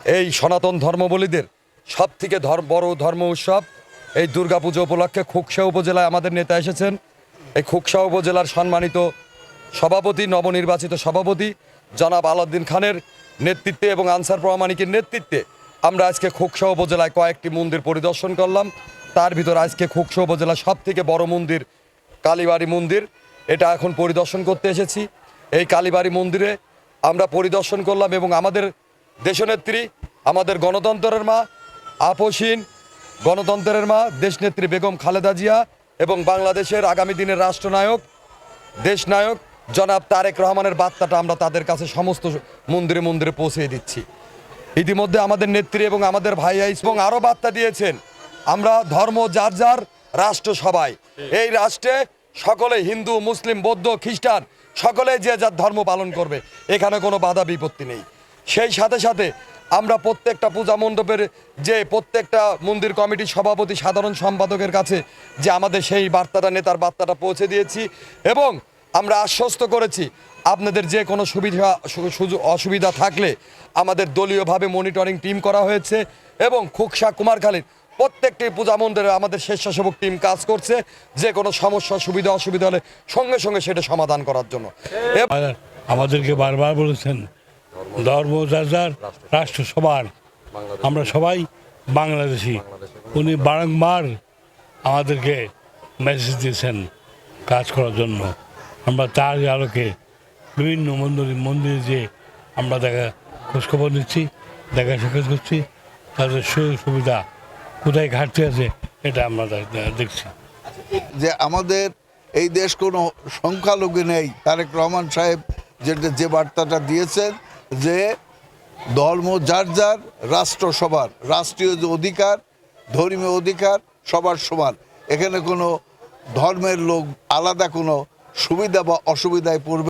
এই সনাতন ধর্মবলীদের সব থেকে বড় ধর্ম উৎসব। এই দুর্গাপুজো উপলক্ষে খুকসা উপজেলায় আমাদের নেতা এসেছেন। এই খুকসা উপজেলার সম্মানিত সভাপতি, নবনির্বাচিত সভাপতি জনাব আলাউদ্দিন খানের নেতৃত্বে এবং আনসার প্রমাণিকের নেতৃত্বে আমরা আজকে খুকসা উপজেলায় কয়েকটি মন্দির পরিদর্শন করলাম। তার ভিতর আজকে খুকসা উপজেলার সব থেকে বড় মন্দির কালীবাড়ি মন্দির। এটা এখন পরিদর্শন করতে এসেছি। এই কালীবাড়ি মন্দিরে আমরা পরিদর্শন করলাম এবং আমাদের দেশনেত্রী, আমাদের গণতন্ত্রের মা আপসীন গণতন্ত্রের মা, দেশনেত্রী বেগম খালেদা জিয়া এবং বাংলাদেশের আগামী দিনের রাষ্ট্রনায়ক, দেশনায়ক জনাব তারেক রহমানের বার্তাটা আমরা তাদের কাছে সমস্ত মন্দিরে মন্দিরে পৌঁছে দিচ্ছি। ইতিমধ্যে আমাদের নেত্রী এবং আমাদের ভাইয়া এবং আরও বার্তা দিয়েছেন, আমরা ধর্ম যার যার, রাষ্ট্র সবাই। এই রাষ্ট্রে সকলে হিন্দু, মুসলিম, বৌদ্ধ, খ্রিস্টান, সকলে যে যার ধর্ম পালন করবে, এখানে কোনো বাধা বিপত্তি নেই। সেই সাথে সাথে আমরা প্রত্যেকটা পূজা মণ্ডপের যে প্রত্যেকটা মন্দির কমিটির সভাপতি, সাধারণ সম্পাদকের কাছে যে আমাদের সেই বার্তাটা, নেতার বার্তাটা পৌঁছে দিয়েছি এবং আমরা আশ্বস্ত করেছি আপনাদের যে কোনো সুবিধা অসুবিধা থাকলে আমাদের দলীয়ভাবে মনিটরিং টিম করা হয়েছে এবং খুকসা কুমারখালীর প্রত্যেকটি পূজা মন্দিরে আমাদের স্বেচ্ছাসেবক টিম কাজ করছে। যে কোনো সমস্যা, সুবিধা, অসুবিধা হলে সঙ্গে সঙ্গে সেটা সমাধান করার জন্য। আমাদেরকে বারবার বলেছেন ধর্ম যার যার রাষ্ট্র সবার। আমরা সবাই বাংলাদেশি। উনি বারংবার আমাদেরকে মেসেজ দিয়েছেন কাজ করার জন্য। আমরা তার আলোকে বিভিন্ন মন্দির মন্দিরে যে আমরা দেখা খোঁজখবর নিচ্ছি দেখা সাক্ষাৎ করছি। তাদের সুযোগ সুবিধা কোথায় ঘাটতি আছে এটা আমরা দেখছি। যে আমাদের এই দেশ কোনো সংখ্যালঘু নেই। তারেক রহমান সাহেব যেটা যে বার্তাটা দিয়েছেন যে ধর্ম যার যার রাষ্ট্র সবার, রাষ্ট্রীয় যে অধিকার, ধর্মীয় অধিকার সবার সমান। এখানে কোনো ধর্মের লোক আলাদা কোনো সুবিধা বা অসুবিধায় পড়বে